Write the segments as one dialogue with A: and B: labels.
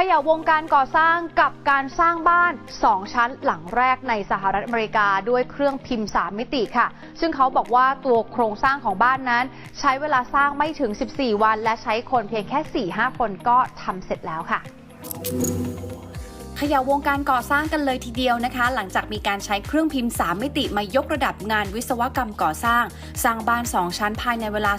A: ขย่าวงการก่อสร้างกับการสร้างบ้าน 2 ชั้นหลังแรกในสหรัฐอเมริกาด้วยเครื่องพิมพ์ 3 มิติค่ะ ซึ่งเขาบอกว่าตัวโครงสร้างของบ้านนั้น ใช้เวลาสร้างไม่ถึง 14 วัน และใช้คนเพียงแค่ 4-5 คนก็ทำเสร็จแล้วค่ะ
B: ขยาวงการก่อสร้างกันเลยทีเดียวนะคะ หลังจากมีการใช้เครื่องพิมพ์ 3 มิติมายกระดับงานวิศวกรรมก่อสร้าง สร้างบ้าน 2 ชั้นภายในเวลา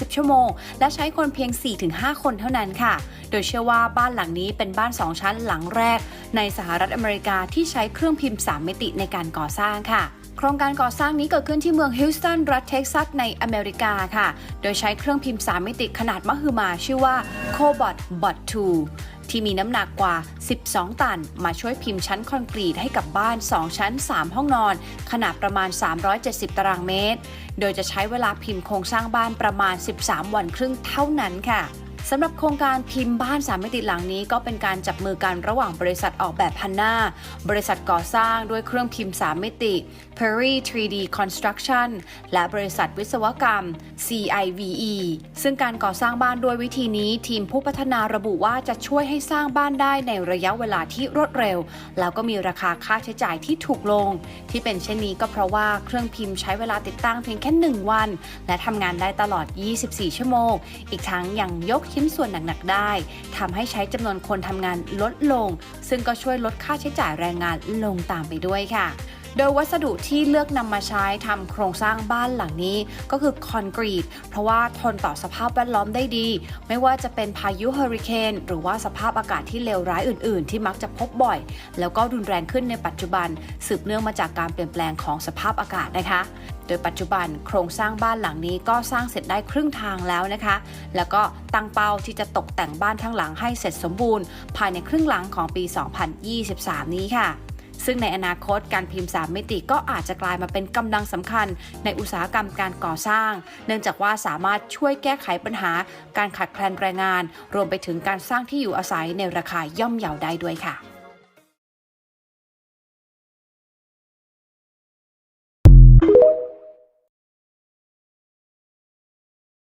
B: 330 ชั่วโมง และใช้คนเพียง 4-5 คนเท่านั้นค่ะ โดยเชื่อว่าบ้านหลังนี้เป็นบ้าน 2 ชั้นหลังแรก ในสหรัฐอเมริกาที่ใช้เครื่องพิมพ์ 3 มิติในการก่อสร้างค่ะ โครงการก่อสร้างนี้เกิดขึ้นที่เมืองฮิลสตันรัฐเท็กซัสในอเมริกาค่ะ โดยใช้เครื่องพิมพ์ 3 มิติขนาดมหึมาชื่อว่า Cobot Bot 2 ที่มีน้ำหนักกว่า 12 ตัน มาช่วยพิมพ์ชั้นคอนกรีตให้กับบ้าน 2 ชั้น 3 ห้องนอน ขนาดประมาณ 370 ตารางเมตร โดยจะใช้เวลาพิมพ์โครงสร้างบ้านประมาณ 13 วันครึ่งเท่านั้นค่ะ สำหรับโครงการพิมพ์บ้าน3มิติหลังนี้ก็เป็นการจับมือกันระหว่างบริษัทออกแบบพันหน้าบริษัทก่อสร้างด้วยเครื่องพิมพ์3มิติ Perry 3D Construction และบริษัทวิศวกรรม CIVE ซึ่งการก่อสร้างบ้านด้วยวิธีนี้ ทีมผู้พัฒนาระบุว่าจะช่วยให้สร้างบ้านได้ในระยะเวลาที่รวดเร็ว แล้วก็มีราคาค่าใช้จ่ายที่ถูกลง ที่เป็นเช่นนี้ก็เพราะว่าเครื่องพิมพ์ใช้เวลาติดตั้งเพียงแค่ 1 วัน และทำงานได้ตลอด 24 ชั่วโมง อีกทั้งยังยกชิ้นส่วนหนักๆได้ทำให้ใช้จำนวนคนทำงานลดลง ซึ่งก็ช่วยลดค่าใช้จ่ายแรงงานลงตามไปด้วยค่ะ โดยวัสดุที่เลือกนำมาใช้ทำโครงสร้างบ้านหลังนี้ก็คือคอนกรีต เพราะว่าทนต่อสภาพแวดล้อมได้ดี ไม่ว่าจะเป็นพายุเฮอริเคนหรือว่าสภาพอากาศที่เลวร้ายอื่น ๆ ที่มักจะพบบ่อย แล้วก็รุนแรงขึ้นในปัจจุบัน สืบเนื่องมาจากการเปลี่ยนแปลงของสภาพอากาศนะคะ โดยปัจจุบันโครงสร้างบ้านหลังนี้ก็สร้างเสร็จได้ครึ่งทางแล้วนะคะ แล้วก็ตั้งเป้าที่จะตกแต่งบ้านทั้งหลังให้เสร็จสมบูรณ์ ภายในครึ่งหลังของปี 2023 นี้ค่ะ ซึ่งในอนาคตการพิมพ์ 3 มิติก็อาจจะกลายมาเป็นกำลังสำคัญ ในอุตสาหกรรมการก่อสร้าง เนื่องจากว่าสามารถช่วยแก้ไขปัญหา การขาดแคลนแรงงาน รวมไปถึงการสร้างที่อยู่อาศัยในราคาย่อมเยาได้ด้วยค่ะ